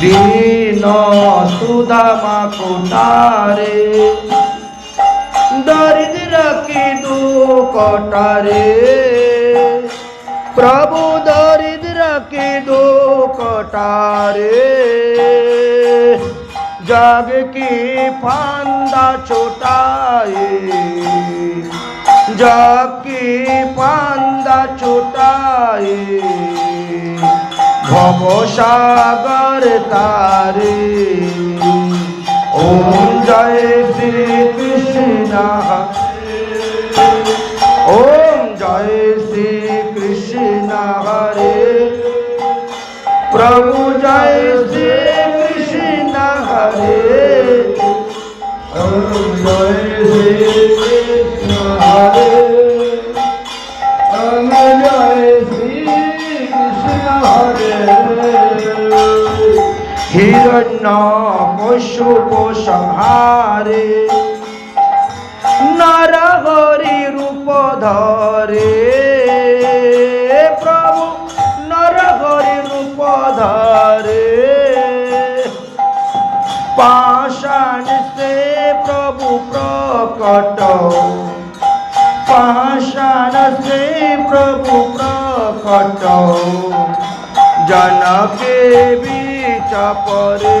দীন সুধামা কোটারে দরিদ্র কি দুকটারে প্রভু দরিদ্র কি দুকটারে জগ কি ফান্দা ছোটায়ে। জগ কি ফান্দা ছোটায়ে ভব সাগর তারে। ওম জয় শ্রী কৃষ্ণ ওম জয় শ্রী কৃষ্ণ হরে। প্রভু জয় শ্রী কৃষ্ণ হরে। ওম জয় শ্রী কশুপ সংহারে নর হরি রূপ ধরে প্রভু নর হরি রূপ ধরে পাষাণ সে প্রভু প্রকট। পাষাণ সে প্রভু প্রকট। জনকে বিচ পরে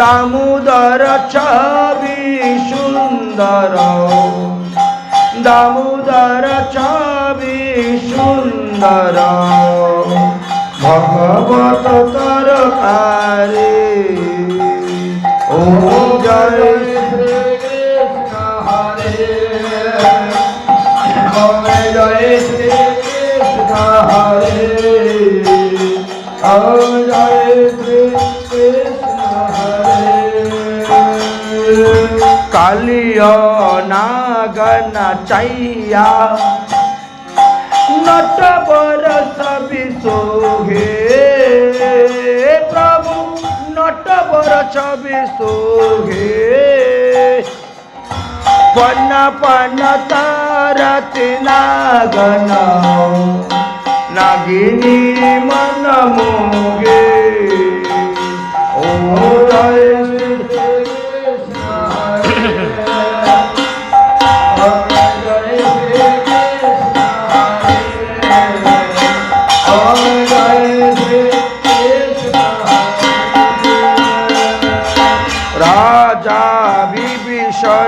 দামোদর ছবি সুন্দর। দামোদর ছবি সুন্দর। ভগবত তরকারে। ও জয় কৃষ্ণ হরে। জয় শ্রী কৃষ্ণ হরে। কালিয় নাগন চাইয়া। নট বরস বিশোহে প্রভু নট বরস বিশোহে পন পন তারতি নাগন। নাগিনী মন মোগে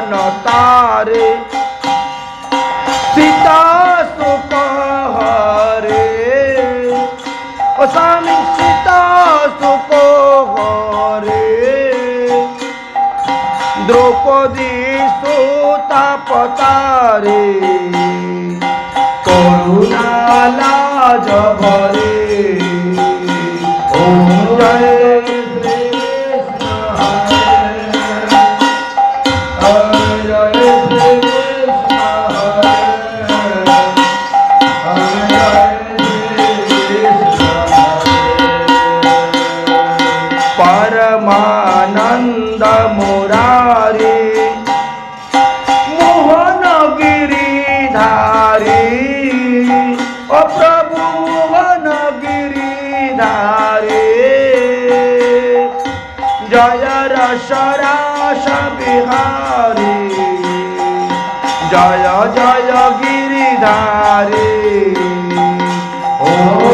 বিভীষণ তারে সীতা সুখ হরে ও স্বামী সীতা সুখ হরে দ্রৌপদী সুতাপতারে করুণালা জভরে প্রভু গিরিধারে জয় রসরাস বিহারে। জয় জয় গিরিধারে। ও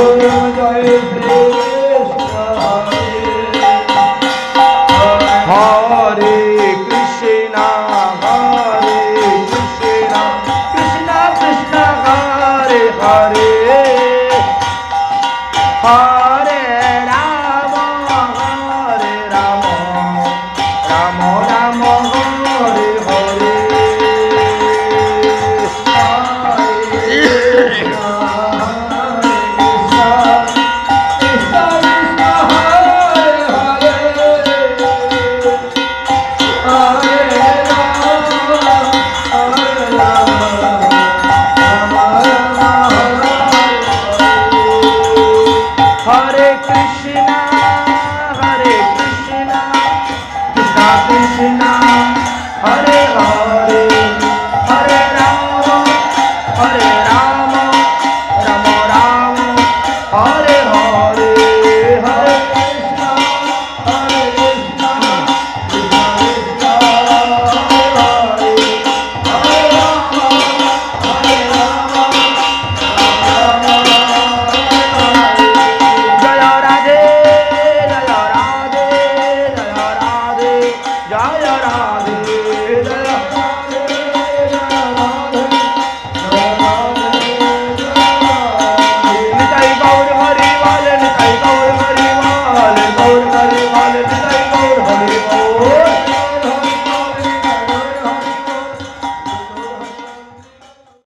गौर हरिवा